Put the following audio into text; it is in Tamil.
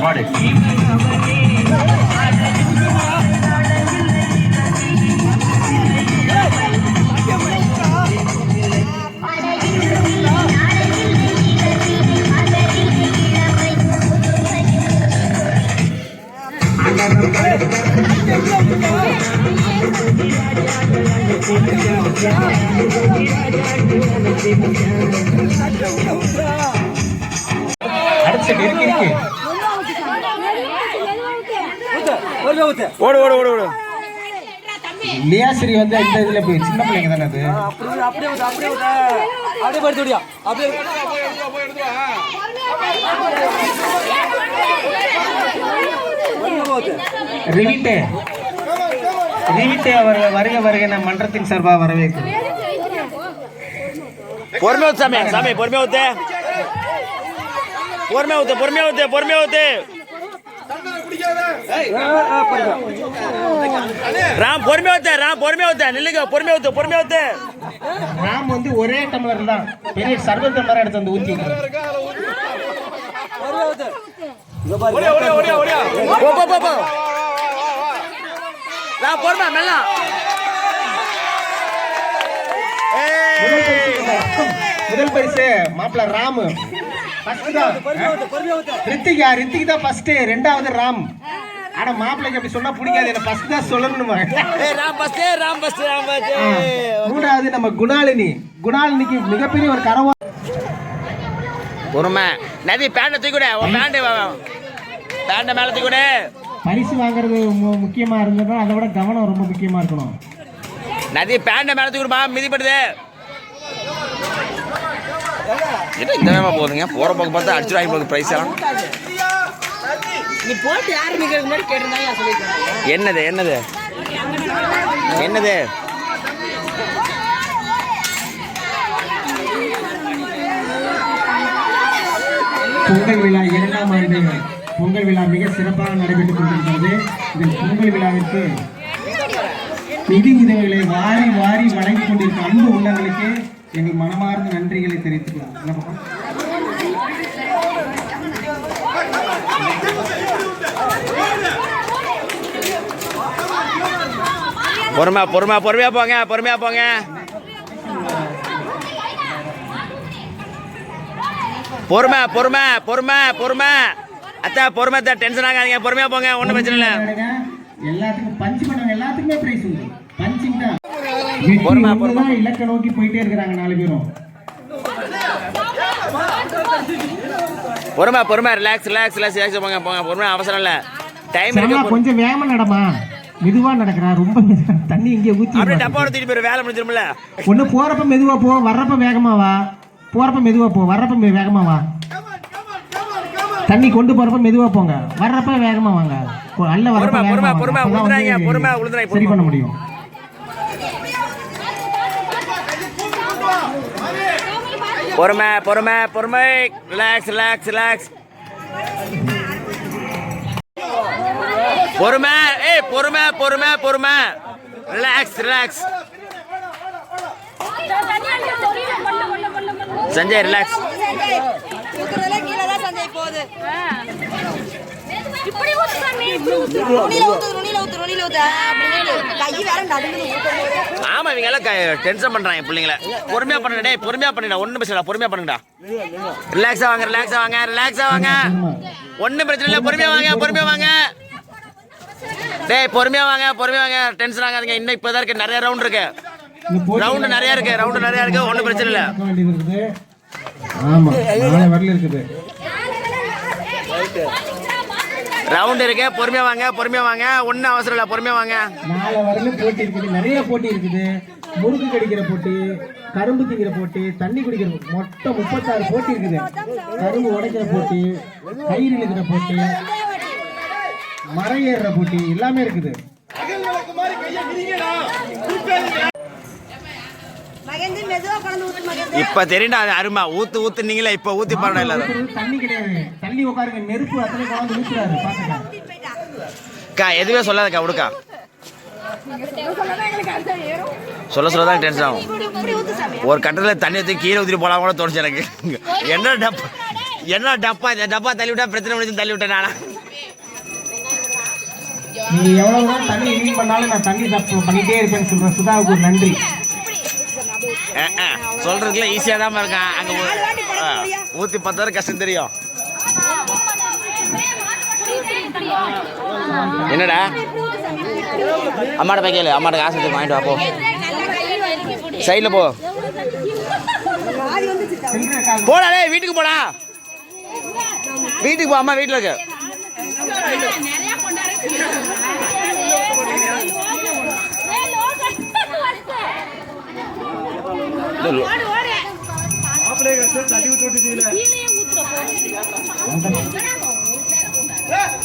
பாடு. அடுத்த இருக்கு இருக்கு. ஓடு ஓடு. ஓடு ஓடு லியாசிரி வந்து இந்த இதுல போய் சின்ன பிள்ளைங்க தானே அது? அப்படியே அப்படியே அப்படியே படுத்து விடியா அப்படியே ரிவிட்டே. ரிவிட்டே அவர் வருக வருக நம் மன்றத்தின் சார்பாக வரவேற்கிறோம் பொறுமையா சாமி. சாமி பொறுமையா ஊத்து. பொறுமையா ஊத்து பொறுமையா ஊத்து பொறுமையா ஊத்து. ராம் பொறுமையா ஊத்து ராம் பொறுமையா ஊத்து. நில்லுங்க பொறுமையா ஊத்து பொறுமையா ஊத்து. ராம் வந்து ஒரே டம்ளர் தான் பெரிய சர்வ டம்ளர் எடுத்து வந்து ஊத்தி போ போ போ போ. ராம் பொறுமையா மெல்லாம் முதல் பரிசு மாப்பிள்ள ராம். ரித்திகா ரித்திக் தான் ஃபர்ஸ்ட் ரெண்டாவது ராம். ஆனா மாப்பிள்ளைக்கு அப்படி சொன்னா பிடிக்காது. என்ன ஃபர்ஸ்ட் தான் சொல்லணுமா? ஏய் Ram first Ram first Ram first மூணாவது நம்ம குணாலினி. குணாலினிக்கு மிகப்பெரிய ஒரு கரவா பொறுமை. நதி பேண்ட தூக்கிவிட உன் பேண்ட் பேண்ட மேல தூக்கிவிட பரிசு வாங்குறது முக்கியமா இருந்ததுன்னா அதை விட கவனம் ரொம்ப முக்கியமா இருக்கணும். நதி பேண்ட மேல தூக்கிடுமா மிதிப்படுது. என்ன இந்த வேகமா போகுதுங்க? போற பக்கம் பார்த்தா அடிச்சு வாங்கி போகுது பிரைஸ் எல்லாம். என்னது என்னது? என்னது? பொங்கல் விழா இரண்டாம் ஆண்டு. பொங்கல் விழா மிக சிறப்பாக நடைபெற்றுக் கொண்டிருக்கிறது. இந்த பொங்கல் விழாவிற்கு நிதி உதவிகளை வாரி வாரி வழங்கிக் கொண்டிருக்கும் அன்பு உள்ளங்களுக்கு எங்கள் மனமார்ந்த நன்றிகளை தெரிவித்துக்கலாம் என்ன பாப்பா? பொறுமை பொறுமை பொறுமையா போங்க பொறுமையா போங்க. பொறுமை பொறுமை பொறுமை பொறுமை. அத்தா பொறுமை அத்தா டென்ஷன் ஆகாதீங்க பொறுமையா போங்க ஒன்றும் பிரச்சனை இல்லை. எல்லாத்துக்கும் பஞ்ச் பண்ணவங்க எல்லாத்துக்குமே பிரைஸ் இலக்க நோக்கி போயிட்டே இருக்கிறாங்க நாலு பேரும். பொறுமை பொறுமை ரிலாக்ஸ் ரிலாக்ஸ் ரிலாக்ஸ் ரிலாக்ஸ் போங்க போங்க பொறுமை அவசரம் இல்லை. டைம் இருக்கு கொஞ்சம் வேகமா நடமா? மெதுவா நடக்கிறா ரொம்ப தண்ணி இங்கே ஊத்தி அப்படியே டப்பா எடுத்துட்டு போயிரு வேலை முடிஞ்சிருமில்ல ஒண்ணு போறப்ப மெதுவா போ வர்றப்ப வேகமா வா. போறப்ப மெதுவா போ வர்றப்ப வேகமா வா. தண்ணி கொண்டு போறப்ப மெதுவா போங்க. வர்றப்ப வேகமா வாங்க. வரப்ப பொறுமை, வேகமா பொறுமை. பொறுமை, வந்து பொறுமை, உழுந்துறாங்க, சரி. பண்ண முடியும். பொறுமை பொறுமை பொறுமை. ரிலாக்ஸ் ரிலாக்ஸ் ரிலாக்ஸ் பொறுமை ஏய் பொறுமை பொறுமை பொறுமை. ரிலாக்ஸ் ரிலாக்ஸ் சஞ்சய் ரிலாக்ஸ் இப்படி ஊத்து சாமி. இப்படி ஊத்து நுனியில ஊத்து நுனியில ஊத்து நுனியில ஊத்து. ஆமா இவங்க எல்லாம் டென்ஷன் பண்றாங்க பிள்ளைங்கள. பொறுமையா பண்ணுங்க டேய் பொறுமையா பண்ணுடா ஒண்ணும் பிரச்சனை இல்ல பொறுமையா பண்ணுங்கடா. ரிலாக்ஸா வாங்க ரிலாக்ஸா வாங்க ரிலாக்ஸா வாங்க. ஒண்ணும் பிரச்சனை இல்ல பொறுமையா வாங்க பொறுமையா வாங்க. டேய் பொறுமையா வாங்க பொறுமையா வாங்க. டென்ஷன் ஆகாதீங்க. இன்னும் இப்பதான் இருக்கு நிறைய ரவுண்ட் இருக்கு. ரவுண்டு நிறைய இருக்கு ரவுண்டு நிறைய இருக்கு ஒண்ணும் பிரச்சனை இல்ல. ஆமா நாளை வரல இருக்குது. ரவுண்ட் இருக்கு. பொறுமையா வாங்க பொறுமையா வாங்க. ஒன்றும் அவசரம் இல்லை. பொறுமையா வாங்க. நாளை வரல போட்டி இருக்குது. நிறைய போட்டி இருக்குது. முறுக்கு கடிக்கிற போட்டி கரும்பு திங்கிற போட்டி தண்ணி குடிக்கிற போட்டி. மொத்தம் முப்பத்தாறு போட்டி இருக்குது. கரும்பு உடைக்கிற போட்டி கயிறு இழுக்கிற போட்டி மரம் ஏறுற போட்டி எல்லாமே இருக்குது மகேந்திர மெதுவா கலந்து ஊத்து மகேந்திர இப்ப தெரியுண்டா அது அருமை. ஊத்து ஊத்து நீங்களே இப்ப ஊத்தி எல்லாரும் ஊத்துறது தண்ணி கிடையாது. தள்ளி உட்காருங்க நெருப்பு ஊத்துறாரு. பாத்துக்க. எதுவே சொல்லாதக்கா விடுக்கா சொல்ல சொல்ல தான் டென்ஷன் ஆகும். ஒரு கட்டத்தில் தண்ணி ஊற்றி கீழே ஊற்றிட்டு போலாம் கூட தோணுச்சு எனக்கு. என்ன டப்பா என்ன டப்பா இந்த டப்பா தள்ளி விட்டா பிரச்சனை முடிஞ்சு தள்ளி விட்டேன் நானா. நீங்க எவ்வளவு தான் தண்ணி பண்ணாலும் நான் தண்ணி தப்பு பண்ணிட்டே இருப்பேன்னு சொல்றேன். சுதாவுக்கு நன்றி. அஹ், அஹ். சொல்றதுக்குள்ள ஈஸியா தான் இருக்கான் அங்க ஊ- ஆ, ஊத்தி பத்து வரை கஷ்டம் தெரியும். என்னடா? அம்மாட்ட போய் கேளு. அம்மாட்ட காசு எடுத்து வாங்கிட்டு வா போ. சைடில் போ. போடா டேய் வீட்டுக்கு போடா. வீட்டுக்கு போ அம்மா வீட்டில் இருக்கு. சொல்லு மாப்பிள்ளைகள் தள்ளி விட்டு